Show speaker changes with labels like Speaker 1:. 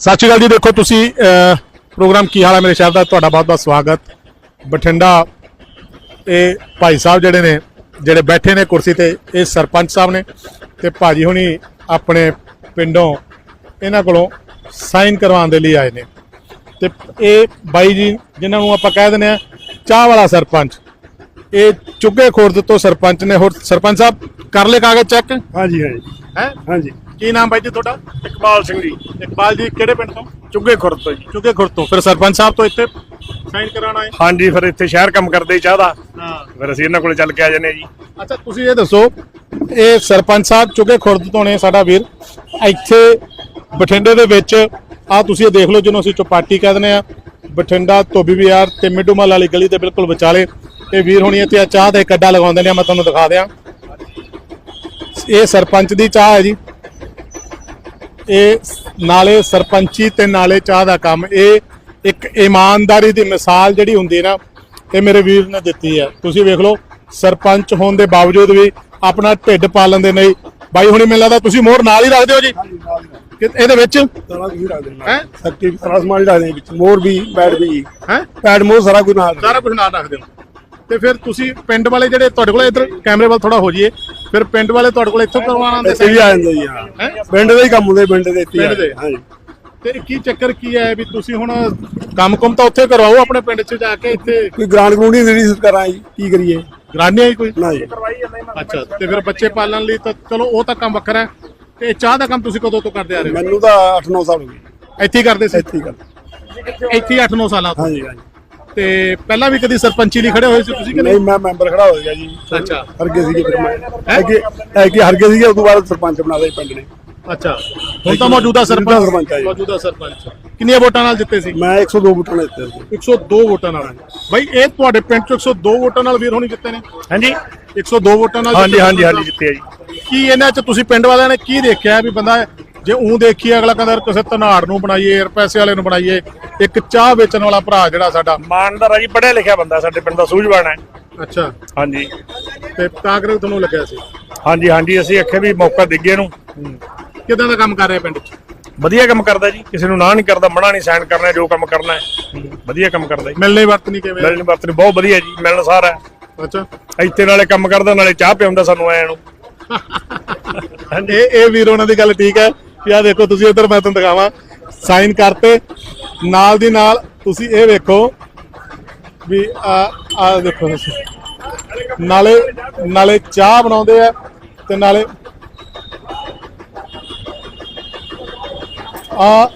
Speaker 1: ਸਤਿ ਸ਼੍ਰੀ ਅਕਾਲ ਜੀ ਦੇਖੋ ਤੁਸੀਂ ਪ੍ਰੋਗਰਾਮ ਕੀ ਹਾਲ ਹੈ ਮੇਰੇ ਸ਼ਹਿਰ ਦਾ? ਤੁਹਾਡਾ ਬਹੁਤ-ਬਹੁਤ ਸਵਾਗਤ। ਬਠਿੰਡਾ ਇਹ ਭਾਈ ਸਾਹਿਬ ਜਿਹੜੇ ਨੇ ਜਿਹੜੇ ਬੈਠੇ ਨੇ ਕੁਰਸੀ ਤੇ ਇਹ ਸਰਪੰਚ ਸਾਹਿਬ ਨੇ ਤੇ ਭਾਜੀ ਹੁਣੀ ਆਪਣੇ ਪਿੰਡੋਂ ਇਹਨਾਂ ਕੋਲੋਂ ਸਾਈਨ ਕਰਵਾਉਣ ਦੇ ਲਈ ਆਏ ਨੇ। ਤੇ ਇਹ ਬਾਈ ਜੀ ਜਿਨ੍ਹਾਂ ਨੂੰ ਆਪਾਂ ਕਹਿ ਦਿੰਦੇ ਆ ਚਾਹ ਵਾਲਾ ਸਰਪੰਚ। ਇਹ ਚੁੱਗੇ ਖੁਰਦ ਤੋਂ ਸਰਪੰਚ ਨੇ। ਹੋਰ ਸਰਪੰਚ ਸਾਹਿਬ ਕਰ ਲੈ ਕਾਗਜ਼ ਚੈੱਕ?
Speaker 2: ਹਾਂਜੀ ਹਾਂਜੀ।
Speaker 1: ਹੈ?
Speaker 2: ਹਾਂਜੀ।
Speaker 1: ਕੀ ਨਾਮ ਬਾਈ ਜੀ ਤੁਹਾਡਾ?
Speaker 2: ਇਕਬਾਲ ਸਿੰਘ ਜੀ।
Speaker 1: ਇਕਬਾਲ ਜੀ ਕਿਹੜੇ ਪਿੰਡ ਤੋਂ?
Speaker 2: ਚੁੱਗੇ ਖੁਰਦ ਤੋਂ ਜੀ।
Speaker 1: ਚੁੱਗੇ ਖੁਰਦ ਤੋਂ। ਫਿਰ ਸਰਪੰਚ ਸਾਹਿਬ ਤੋਂ ਇੱਥੇ ਸਾਈਨ ਕਰਾਉਣਾ ਹੈ
Speaker 2: ਹਾਂਜੀ ਫਿਰ ਇੱਥੇ ਸ਼ਹਿਰ ਕੰਮ ਕਰਦੇ ਚਾਹ ਦਾ।
Speaker 1: ਹਾਂ।
Speaker 2: ਫਿਰ ਅਸੀਂ ਇਹਨਾਂ ਕੋਲੇ ਚੱਲ ਕੇ ਆ ਜਾਂਦੇ ਜੀ।
Speaker 1: ਅੱਛਾ ਤੁਸੀਂ ਇਹ ਦੱਸੋ ਇਹ ਸਰਪੰਚ ਸਾਹਿਬ ਚੁੱਗੇ ਖੁਰਦ ਤੋਂ ਨੇ ਸਾਡਾ ਵੀਰ। ਇੱਥੇ ਬਠਿੰਡੇ ਦੇ ਵਿੱਚ ਆ ਤੁਸੀਂ ਇਹ ਦੇਖ ਲਓ ਜਿਹਨੂੰ ਅਸੀਂ ਚੌਪਾਟੀ ਕਹਿ ਦਿੰਦੇ ਆ ਬਠਿੰਡਾ ਧੋਬੀ ਬਾਜ਼ਾਰ ਤੇ ਮਿੱਡੂਮਲ ਵਾਲੀ ਗਲੀ ਦੇ ਬਿਲਕੁਲ ਵਿਚਾਲੇ। ਇਹ ਵੀਰ ਹੋਣੀ ਇੱਥੇ ਆਹ ਚਾਹ ਦੇ ਕੱਡਾ ਲਗਾਉਂਦੇ ਨੇ ਮੈਂ ਤੁਹਾਨੂੰ ਦਿਖਾ ਦਿਆਂ। ਇਹ ਸਰਪੰਚ ਦੀ ਚਾਹ ਹੈ ਜੀ। ਇਹ ਨਾਲੇ ਸਰਪੰਚੀ ਤੇ ਨਾਲੇ ਚਾਹ ਦਾ ਕੰਮ ਇਹ ਇੱਕ ਇਮਾਨਦਾਰੀ ਦੀ ਮਿਸਾਲ ਜਿਹੜੀ ਹੁੰਦੀ ਨਾ ਇਹ ਮੇਰੇ ਵੀਰ ਨੇ ਦਿੱਤੀ ਹੈ। ਤੁਸੀਂ ਵੇਖ ਲਓ ਸਰਪੰਚ ਹੋਣ ਦੇ ਬਾਵਜੂਦ ਵੀ ਆਪਣਾ ਢਿੱਡ ਪਾਲਣ ਦੇ ਨਹੀਂ। ਬਾਈ ਹੁਣੀ ਮੈਨੂੰ ਲੱਗਦਾ ਤੁਸੀਂ ਮੋਹਰ ਨਾਲ ਹੀ ਰੱਖਦੇ ਹੋ ਜੀ। ਕਿ ਇਹਦੇ ਵਿੱਚ?
Speaker 2: ਸਾਰਾ ਕੁਝ ਰੱਖ ਦੇਣਾ
Speaker 1: ਹੈ?
Speaker 2: ਸੱਤੀ ਸਾਰਾ ਸਮਾਨ ਰੱਖ ਦੇਣਾ ਵਿੱਚ। ਮੋਰ ਵੀ ਬੈਡ ਵੀ।
Speaker 1: ਹੈ?
Speaker 2: ਪੈਡ ਮੋਰ ਸਾਰਾ ਕੁਝ ਨਾਲ
Speaker 1: ਸਾਰਾ ਕੁਝ ਨਾਲ ਰੱਖਦੇ ਹੋ ਤੇ ਫਿਰ ਤੁਸੀਂ ਪਿੰਡ ਵਾਲੇ ਜਿਹੜੇ ਤੁਹਾਡੇ ਕੋਲ ਇੱਧਰ ਕੈਮਰੇ ਵੱਲ ਥੋੜਾ ਹੋ ਜਾਈਏ। ਫਿਰ ਪਿੰਡ ਵਾਲੇ ਤੁਹਾਡੇ ਕੋਲ ਇੱਥੋਂ ਕਰਵਾਉਣਾ
Speaker 2: ਇੱਥੇ ਵੀ ਆ ਜਾਂਦਾ ਜੀ ਹਾਂ।
Speaker 1: ਹੈਂ?
Speaker 2: ਪਿੰਡ ਦੇ ਹੀ ਕੰਮ ਹੁੰਦੇ ਪਿੰਡ ਦੇ ਇੱਥੇ ਹੀ ਆ।
Speaker 1: ਪਿੰਡ ਦੇ?
Speaker 2: ਹਾਂਜੀ।
Speaker 1: ਤੇ ਕੀ ਚੱਕਰ ਕੀ ਹੈ ਵੀ ਤੁਸੀਂ ਹੁਣ ਕੰਮ ਕੁਮ ਤਾਂ ਉੱਥੇ ਕਰਵਾਓ ਆਪਣੇ ਪਿੰਡ 'ਚ ਜਾ ਕੇ ਇੱਥੇ?
Speaker 2: ਕੋਈ ਗ੍ਰਾਂਟ ਗਰੂੰਡ ਨਹੀਂ ਦੇਣੀ ਸਰਕਾਰਾਂ ਜੀ ਕੀ ਕਰੀਏ?
Speaker 1: ਗਰਾਨੀ ਆਈ ਕੋਈ?
Speaker 2: ਨਾ ਜੀ
Speaker 1: ਅੱਛਾ ਤੇ ਫਿਰ ਬੱਚੇ ਪਾਲਣ ਲਈ ਤਾਂ ਚਲੋ ਉਹ ਤਾਂ ਕੰਮ ਵੱਖਰਾ ਹੈ। ਤੇ ਚਾਹ ਦਾ ਕੰਮ ਤੁਸੀਂ ਕਦੋਂ ਤੋਂ ਕਰਦੇ ਆ ਰਹੇ
Speaker 2: ਮੈਨੂੰ ਤਾਂ 8-9 ਸਾਲ ਹੋ ਗਏ।
Speaker 1: ਹੋ ਇੱਥੇ ਹੀ ਕਰਦੇ ਸੀ?
Speaker 2: ਇੱਥੇ ਹੀ ਕਰ
Speaker 1: ਇੱਥੇ ਹੀ 8-9 ਸਾਲਾਂ ਤੋਂ?
Speaker 2: ਹਾਂਜੀ ਹਾਂਜੀ।
Speaker 1: ਤੇ ਪਹਿਲਾਂ ਵੀ ਕਦੀ ਸਰਪੰਚੀ ਲਈ ਖੜੇ ਹੋਏ ਸੀ ਤੁਸੀਂ ਕਿ
Speaker 2: ਨਹੀਂ
Speaker 1: ਨਹੀਂ?
Speaker 2: ਮੈਂ ਮੈਂਬਰ ਖੜਾ ਹੋ ਗਿਆ ਜੀ।
Speaker 1: ਅੱਛਾ।
Speaker 2: ਹਰਗੇ ਸੀਗੇ ਫਿਰ ਮੈਂ। ਅੱਗੇ ਅੱਗੇ ਹਰਗੇ ਸੀਗੇ ਉਸ ਤੋਂ ਬਾਅਦ ਸਰਪੰਚ ਬਣਾ ਲਿਆ ਪਿੰਡ ਨੇ।
Speaker 1: ਅੱਛਾ। ਹੁਣ ਤਾਂ ਮੌਜੂਦਾ ਸਰਪੰਚ
Speaker 2: ਸਰਪੰਚ ਆ ਜੀ।
Speaker 1: ਮੌਜੂਦਾ ਸਰਪੰਚ। ਕਿੰਨੀਆਂ ਵੋਟਾਂ ਨਾਲ ਜਿੱਤੇ ਸੀ?
Speaker 2: ਮੈਂ 102 ਬੂਟਾਂ ਨੇ ਦਿੱਤੇ ਸੀ।
Speaker 1: 102 ਵੋਟਾਂ ਨਾਲ। ਬਾਈ ਇਹ ਤੁਹਾਡੇ ਪਿੰਡ ਚ 102 ਵੋਟਾਂ ਨਾਲ ਵੀਰ ਹੋਣੀ ਜਿੱਤੇ ਨੇ?
Speaker 2: ਹਾਂਜੀ।
Speaker 1: 102 ਵੋਟਾਂ ਨਾਲ
Speaker 2: ਹਾਂਜੀ ਹਾਂਜੀ। ਹਾਂਜੀ ਜਿੱਤੇ ਆ ਜੀ।
Speaker 1: ਕੀ ਇਹਨਾਂ ਚ ਤੁਸੀਂ ਪਿੰਡ ਵਾਲਿਆਂ ਨੇ ਕੀ ਦੇਖਿਆ ਵੀ ਬੰਦਾ ਜੇ ਉਹ ਦੇਖੀਏ ਅਗਲਾ ਕਹਿੰਦਾ ਯਾਰ ਕਿਸੇ ਧਨਾੜ ਨੂੰ ਬਣਾਈਏ ਯਾਰ ਪੈਸੇ ਵਾਲੇ ਨੂੰ ਬਣਾਈਏ ਇੱਕ ਚਾਹ ਵੇਚਣ ਵਾਲਾ ਭਰਾ ਜਿਹੜਾ ਸਾਡਾ।
Speaker 2: ਇਮਾਨਦਾਰ ਆ ਜੀ ਪੜ੍ਹਿਆ ਲਿਖਿਆ ਬੰਦਾ ਸਾਡੇ ਪਿੰਡ ਦਾ ਸੂਝਵਾਨ ਹੈ।
Speaker 1: ਅੱਛਾ।
Speaker 2: ਹਾਂਜੀ।
Speaker 1: ਤੇ ਤਾਂ ਕਰਕੇ ਤੁਹਾਨੂੰ ਲੱਗਿਆ ਸੀ?
Speaker 2: ਹਾਂਜੀ ਹਾਂਜੀ ਅਸੀਂ ਆਖਿਆ ਵੀ ਮੌਕਾ ਦਿੱਗੇ ਨੂੰ
Speaker 1: ਕਿਦਾਂ ਦਾ ਕੰਮ ਕਰ ਰਿਹਾ ਪਿੰਡ ਚ?
Speaker 2: ਵਧੀਆ ਕੰਮ ਕਰਦਾ ਜੀ। ਕਿਸੇ ਨੂੰ ਨਾ ਨਹੀਂ ਕਰਦਾ ਮਨਾ ਨਹੀਂ ਸਾਈਨ ਕਰਨਾ ਜੋ ਕੰਮ ਕਰਨਾ ਹੈ। ਵਧੀਆ ਕੰਮ ਕਰਦਾ ਜੀ।
Speaker 1: ਮਿਲਣੇ ਵਰਤਨੀ ਕਿਵੇਂ?
Speaker 2: ਮਿਲਣ ਵਰਤਨ ਬਹੁਤ ਵਧੀਆ ਜੀ ਮਿਲਣ ਸਾਰਾ
Speaker 1: ਅੱਛਾ।
Speaker 2: ਇੱਥੇ ਨਾਲੇ ਕੰਮ ਕਰਦਾ ਨਾਲੇ ਚਾਹ ਪਿਆਉਂਦਾ ਸਾਨੂੰ ਆਇਆਂ ਨੂੰ।
Speaker 1: ਇਹ ਇਹ ਵੀਰ ਉਹਨਾਂ ਦੀ ਗੱਲ ਠੀਕ ਹੈ। ਕਿ ਆ ਦੇਖੋ ਤੁਸੀਂ ਉਧਰ ਮੈਂ ਤੁਹਾਨੂੰ ਦਿਖਾਵਾਂ। ਸਾਈਨ ਕਰਤੇ। ਨਾਲ ਦੀ ਨਾਲ ਤੁਸੀਂ ਇਹ ਵੇਖੋ ਵੀ ਆ ਆ ਦੇਖੋ ਤੁਸੀਂ। ਨਾਲੇ ਨਾਲੇ ਚਾਹ ਬਣਾਉਂਦੇ ਆ ਤੇ ਨਾਲੇ ਆ